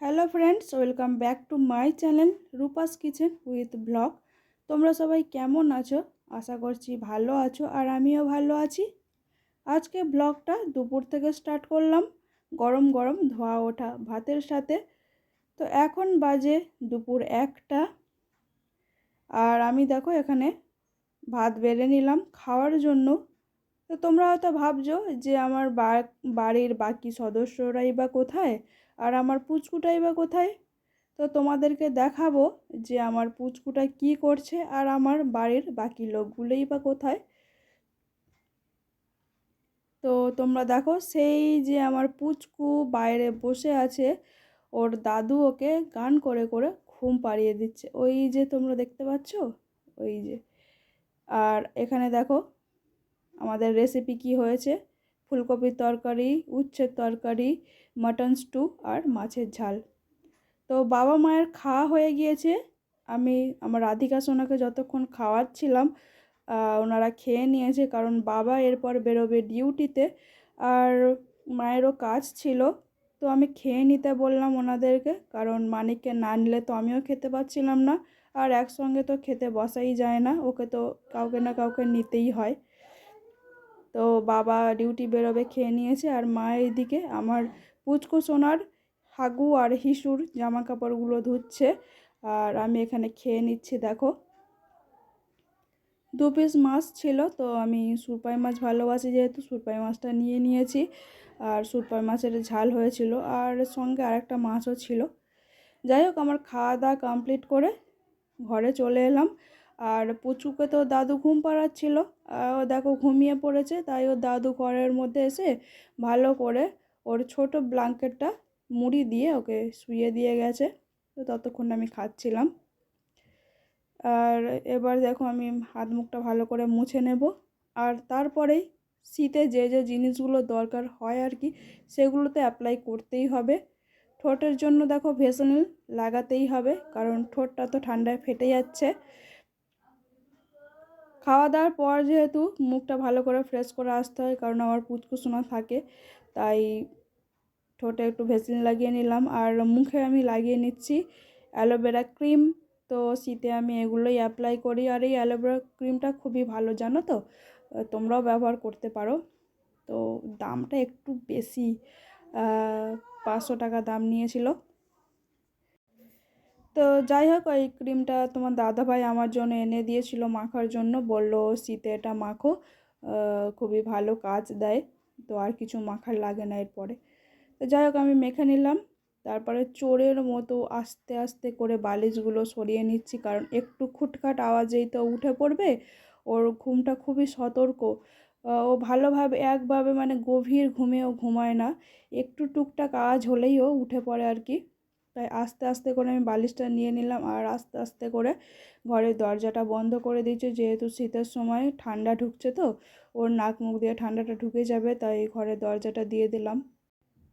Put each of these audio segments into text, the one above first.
Hello friends welcome back to my channel Rupa's kitchen with blog তোমরা সবাই কেমন আছো? আশা করছি ভালো আছো আর আমিও ভালো আছি। আজকে ব্লগটা দুপুর থেকে স্টার্ট করলাম, গরম গরম ধোয়া ওঠা ভাতের সাথে। তো এখন বাজে দুপুর একটা। আর আমি দেখো এখানে ভাত বেড়ে নিলাম খাওয়ার জন্য। তো তোমরা হয়তো ভাবছ যে আমার বাড়ির বাকি সদস্যরাই বা কোথায়? আর আমার পুচকুটাই বা কোথায়? তো তোমাদেরকে দেখাবো যে আমার পুচকুটা কি করছে আর আমার বাড়ির বাকি লোকগুলোই বা কোথায়। তো তোমরা দেখো, সেই যে আমার পুচকু বাইরে বসে আছে, ওর দাদু ওকে গান করে করে ঘুম পাড়িয়ে দিচ্ছে। ওই যে তোমরা দেখতে পাচ্ছ? ওই যে। আর এখানে দেখো, আমাদের রেসিপি কি হয়েছে? ফুলকপির তরকারি, উচ্ছের তরকারি, মাটন স্টু আর মাছের ঝাল। তো বাবা মায়ের খাওয়া হয়ে গিয়েছে। আমি, আমার রাধিকা সোনাকে যতক্ষণ খাওয়াচ্ছিলাম ওনারা খেয়ে নিয়েছে কারণ বাবা এরপর বেরোবে ডিউটিতে আর মায়েরও কাজ ছিল। তো আমি খেয়ে নিতে বললাম ওনাদেরকে কারণ মানিককে না নিলে তো আমিও খেতে পারছিলাম না। আর একসঙ্গে তো খেতে বসাই যায় না, ওকে তো কাউকে না কাউকে নিতেই হয়। তো বাবা ডিউটি বেরোবে খেয়ে নিয়েছে আর মা এইদিকে আমার পুচকু সোনার, হাগু আর হিসুর জামা কাপড়গুলো ধুচ্ছে আর আমি এখানে খেয়ে নিচ্ছি, দেখো। দু পিস মাছ ছিল, তো আমি সুরপাই মাছ ভালোবাসি যেহেতু, সুরপাই মাছটা নিয়ে নিয়েছি আর সুরপাই মাছের ঝাল হয়েছিল আর সঙ্গে আরেকটা মাছও ছিল। যাই হোক, আমার খাওয়া দাওয়া কমপ্লিট করে ঘরে চলে এলাম। আর পুচুকে তো দাদু ঘুম পাড়াচ্ছিল ও দেখো ঘুমিয়ে পড়েছে, তাই ও দাদু ঘরের মধ্যে এসে ভালো করে ওর ছোট ব্ল্যাঙ্কেটটা মুড়ি দিয়ে ওকে শুয়ে দিয়ে গেছে, তো ততক্ষণ আমি খাচ্ছিলাম। আর এবার দেখো আমি হাত মুখটা ভালো করে মুছে নেব, আর তারপরেই শীতে যে যে জিনিসগুলো দরকার হয় আর কি, সেগুলোতে অ্যাপ্লাই করতেই হবে। ঠোঁটের জন্য দেখো ভেসনিল লাগাতেই হবে, কারণ ঠোঁটটা তো ঠান্ডায় ফেটে যাচ্ছে। খাওয়া দাওয়ার পর যেহেতু মুখটা ভালো করে ফ্রেশ করে আসতে হয়, কারণ আমার পুচকুসোনা থাকে, তাই ঠোঁটে একটু ভেসলিন লাগিয়ে নিলাম। আর মুখে আমি লাগিয়ে নিচ্ছি অ্যালোভেরা ক্রিম। তো শীতে আমি এগুলোই অ্যাপ্লাই করি। আর এই অ্যালোভেরা ক্রিমটা খুবই ভালো, জানো তো? তোমরাও ব্যবহার করতে পারো। তো দামটা একটু বেশি পাঁচশো টাকা দাম নিয়েছিল। তো যাই হোক, ওই ক্রিমটা তোমার দাদাভাই আমার জন্য এনে দিয়েছিল মাখার জন্য। বলল, শীতে এটা মাখো খুবই ভালো কাজ দেয়, তো আর কিছু মাখার লাগে না এরপরে। তো যাই হোক, আমি মেখে নিলাম। তারপরে চোরের মতো আস্তে আস্তে করে বালিশগুলো সরিয়ে নিচ্ছি, কারণ একটু খুটখাট আওয়াজেই তো উঠে পড়বে। ওর ঘুমটা খুবই সতর্ক। ও ভালোভাবে একভাবে মানে গভীর ঘুমেও ঘুমায় না। একটু টুকটাক আওয়াজ হলেই ও উঠে পড়ে আর কি। তাই আস্তে আস্তে করে আমি বালিশটা নিয়ে নিলাম আর আস্তে আস্তে করে ঘরের দরজাটা বন্ধ করে দিয়েছে। যেহেতু শীতের সময় ঠান্ডা ঢুকছে তো, ওর নাক মুখ দিয়ে ঠান্ডাটা ঢুকে যাবে, তাই ঘরের দরজাটা দিয়ে দিলাম।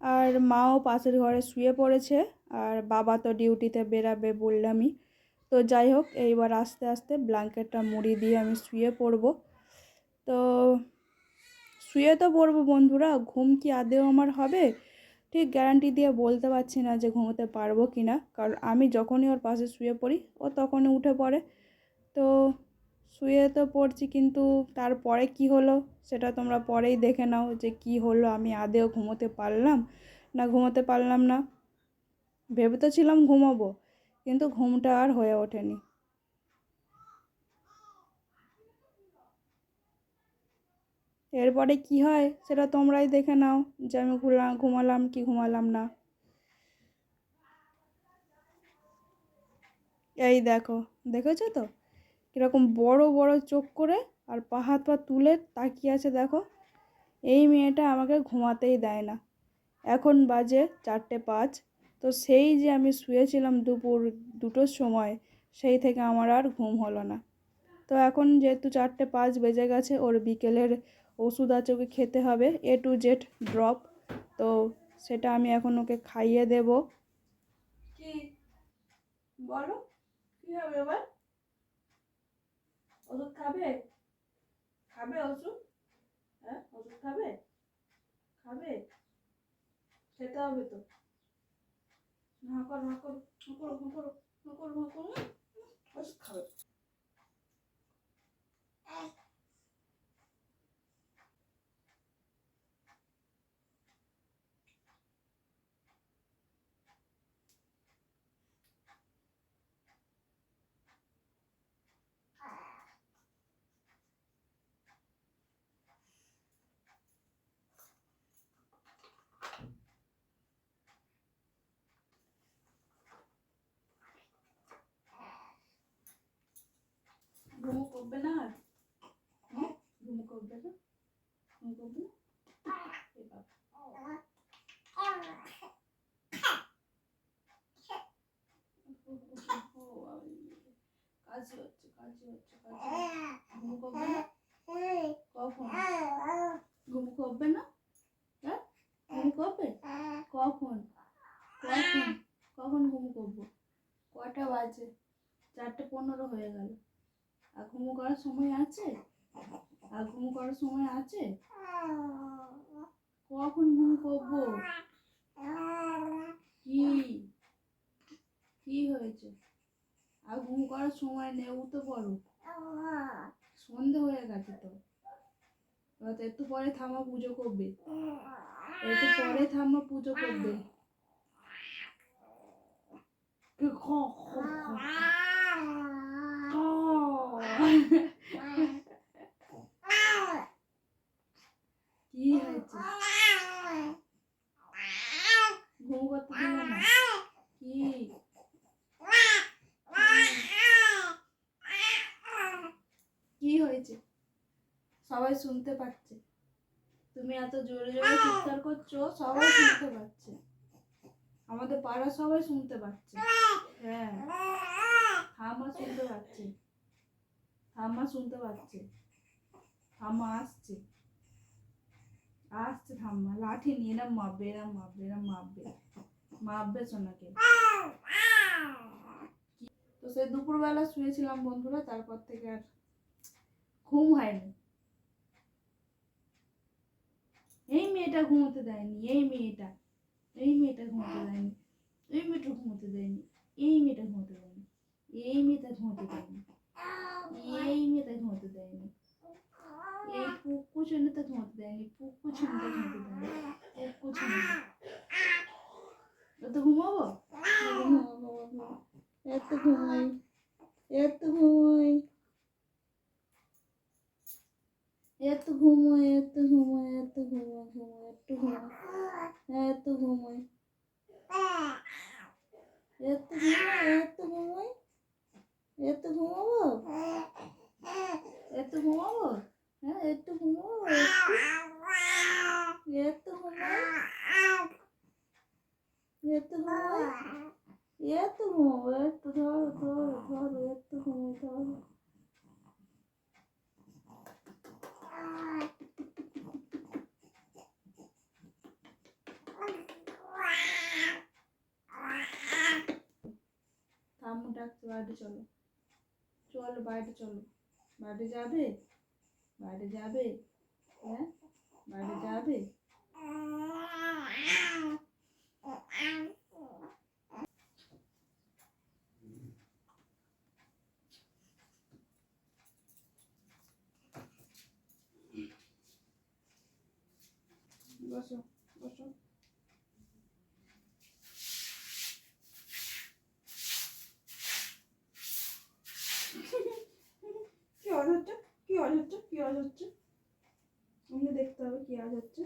আর মাও পাশের ঘরে শুয়ে পড়েছে আর বাবা তো ডিউটিতে বেরাবে বললামই। তো যাই হোক, এইবার আস্তে আস্তে ব্ল্যাঙ্কেটটা মুড়ি দিয়ে আমি শুয়ে পড়ব। তো শুয়ে তো পড়ব বন্ধুরা, ঘুম কি আদেও আমার হবে? ঠিক গ্যারান্টি দিয়ে বলতে পারছি না যে ঘুমোতে পারব কি না কারণ আমি যখনই ওর পাশে শুয়ে পড়ি, ও তখনই উঠে পড়ে। তো শুয়ে তো পড়ছি কিন্তু তারপরে কি হলো সেটা তোমরা পরেই দেখে নাও যে কি হলো। আমি আদেও ঘুমোতে পারলাম না ঘুমোতে পারলাম না। ভেবে তো ছিলাম ঘুমাবো, কিন্তু ঘুমটা আর হয়ে ওঠেনি। এরপরে কি হয় সেটা তোমরাই দেখে নাও যে আমি ঘুরলাম, ঘুমালাম কি ঘুমালাম না। এই দেখো, দেখেছ তো? কীরকম বড় বড় চোখ করে আর পা, হাত, পা তুলে তাকিয়ে আছে দেখো। এই মেয়েটা আমাকে ঘুমাতেই দেয় না। এখন বাজে চারটে পাঁচ। তো সেই যে আমি শুয়েছিলাম দুপুর দুটোর সময়, সেই থেকে আমার আর ঘুম হলো না। তো এখন যেহেতু চারটে পাঁচ বেজে গেছে, ওর বিকেলের ওষুধ আছে ওকে খেতে হবে এ টু জেড ড্রপ তো সেটা আমি এখন ওকে খাইয়ে দেব। কি? বলো কি হবে এবার? ওষুধ খাবে? খাবে ওষুধ? হ্যাঁ ওষুধ খাবে? খাবে? খেতে হবে তো। না কর না কর না করো না করো না করো না করো। বাস খাবে ঘুমো করবে না আর হুম? ঘুমো করবে না ঘুমো কখন ঘুমো করবে না হ্যাঁ ঘুমো করবে কখন কখন কখন ঘুমো করব কটা বাজে চারটে পনেরো হয়ে গেল আর ঘুমো করার সময় আছে আর ঘুমো করার সময় আছে কখন ঘুম করব? কি? কি হয়েছে? আর ঘুম করার সময় নেই উঠে পড়ো সন্ধে হয়ে গেছে তো। তো একটু পরে থামা পুজো করবে। একটু পরে থামা পুজো করবে। খ খ। খ খ। কি হয়েছে? ঘুম করতে কি? কি হয়েছে? সবাই শুনতে পাচ্ছে। তুমি এত জোরে জোরে চিৎকার করছ, সবাই শুনতে পাচ্ছে। আমাদের পাড়া সবাই শুনতে পাচ্ছে। হ্যাঁ। ঠাম্মা শুনতে পাচ্ছে। ঠাম্মা শুনতে পাচ্ছে। ঠাম্মা আসছে। আসছে ঠাম্মা লাঠি নিয়ে এরম মাপবে এরম মাপবে এরম মাপবে মাপবে সোনাকে তো সে দুপুরবেলা শুয়েছিলাম বন্ধুরা তারপর থেকে আর ঘুম হয়নি এই মেয়েটা ঘুমোতে দেয়নি এই মেয়েটা এই মেয়েটা ঘুমোতে দেয়নি এই মেয়েটা ঘুমোতে দেয়নি এই মেয়েটা ঘুমোতে দেয়নি এই মেয়েটা ঘুমোতে দেয়নি এই মেয়েটা ঘুমোতে দেয়নি এই পুকু ছেলেটা ঘুমোতে দেয়নি পুকু ছেলেটা ঘুমোতে দেয়নি পুকু এত ঘুমাবো এত ঘুমাই। এত ঘুমাই, এত ঘুমোয় এত ঘুমোয় ঘুমোয় একটু ঘুমোয় এত ঘুমোয় এত ঘুমোয় এত ঘুমোয় এত ঘুমাবো এত ঘুমাবো হ্যাঁ একটু ঘুমাবো এত ঘুমাই এত ঘুমাই এত ঘুমাবো একটু ধরো ধরো ধরো এত ঘুমাই ধরো ঠাম্মু ডাকছে বাইরে চলো। চলো বাইরে চলো। বাইরে যাবে? বাইরে যাবে? হ্যাঁ? বাইরে যাবে? বসো কি আওয়াজ হচ্ছে কি আওয়াজ হচ্ছে কি আওয়াজ হচ্ছে আমাকে দেখতে হবে কি আওয়াজ হচ্ছে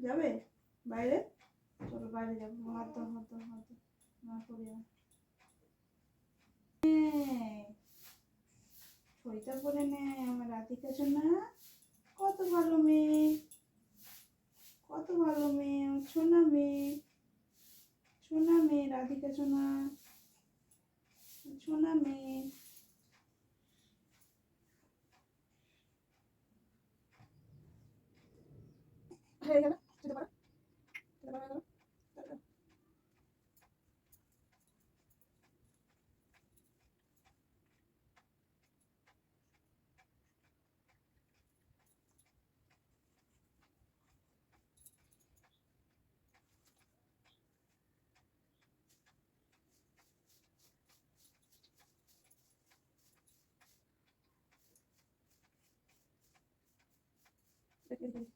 যাবে বাইরে চলো বাইরে যাব হাত দাও হাত দাও হাত দাও না করি না ছইটা পরে নে আমার রাধিকা না কত ভালো মেয়ে, কত ভালো মেয়ে সোনা মেয়ে সোনা মেয়ে রাধিকা সোনা সোনা মেয়ে। হয়ে গেল। Спасибо.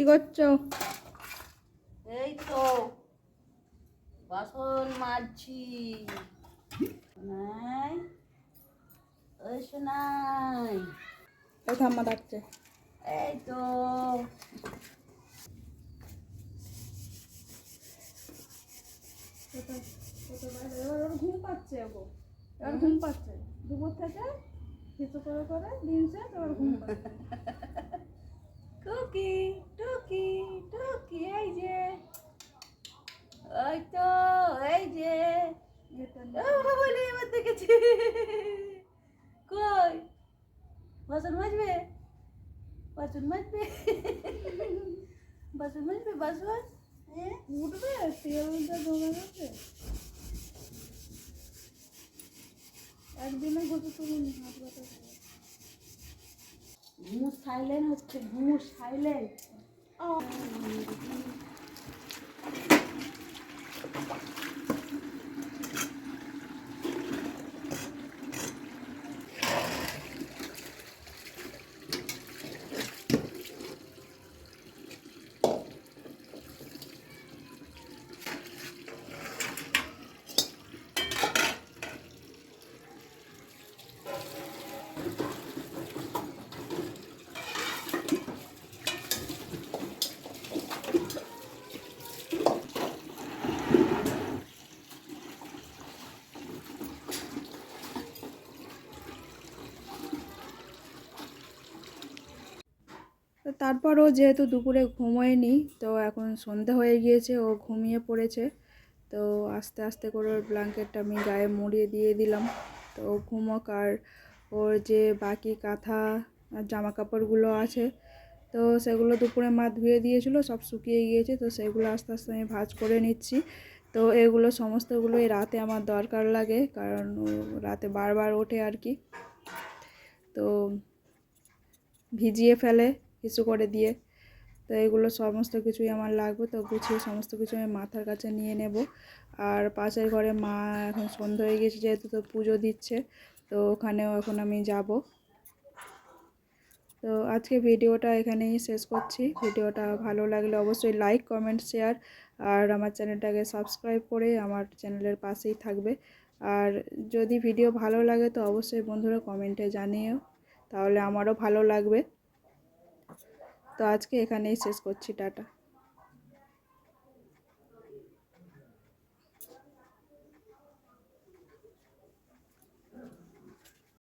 কি করছ? এই তো বাসন মাজছি। নাই ওই শোনাই এই ঠাম্মা ডাকছে। এই তো। ঘুম পাচ্ছে এবার ঘুম পাচ্ছে। দুপুর থেকে কিছু করে করে দিন শেষ এবার ঘুম পাচ্ছে। টুকি টুকি টুকি এই যে। ওই তো এই যে। এবার দেখেছি। কই? বাসন মাজবে? বাসন মাজবে? বাসন মাজবে বাসন হ্যাঁ? উঠবে? তেলটা জমে গেছে। একদিনে ঘষে তুলিনি হাত ঘুমুর সাইলেন্ট হচ্ছে ঘুমুর সাইলেন্ট। তো তারপরও যেহেতু দুপুরে ঘুমোয়নি, তো এখন সন্ধে হয়ে গিয়েছে, ও ঘুমিয়ে পড়েছে। তো আস্তে আস্তে করে ওর ব্ল্যাঙ্কেটটা আমি গায়ে মুড়িয়ে দিয়ে দিলাম। তো ঘুমোক আর ওর যে বাকি কাঁথা আর জামা কাপড়গুলো আছে, তো সেগুলো দুপুরে মা ধুয়ে দিয়েছিল, সব শুকিয়ে গিয়েছে, তো সেগুলো আস্তে আস্তে আমি ভাঁজ করে নিচ্ছি। তো এগুলো সমস্তগুলোই রাতে আমার দরকার লাগে, কারণ রাতে বারবার ওঠে আর কি। তো ভিজিয়ে ফেলে কিছু করে দিয়ে। তো এগুলো সমস্ত কিছুই আমার লাগবে। তো গুছিয়ে সমস্ত কিছু আমি মাথার কাছে নিয়ে নেব। আর পাশের ঘরে মা এখন সন্ধ্যা হয়ে গেছে যেহেতু তো পুজো দিচ্ছে, তো ওখানেও এখন আমি যাব। তো আজকে ভিডিওটা এখানেই শেষ করছি। ভিডিওটা ভালো লাগলে অবশ্যই লাইক কমেন্ট শেয়ার আর আমার চ্যানেলটাকে সাবস্ক্রাইব করে আমার চ্যানেলের পাশেই থাকবে। আর যদি ভিডিও ভালো লাগে তো অবশ্যই বন্ধুরা কমেন্টে জানিও তাহলে আমারও ভালো লাগবে। তো আজকে এখানেই শেষ করছি টাটা।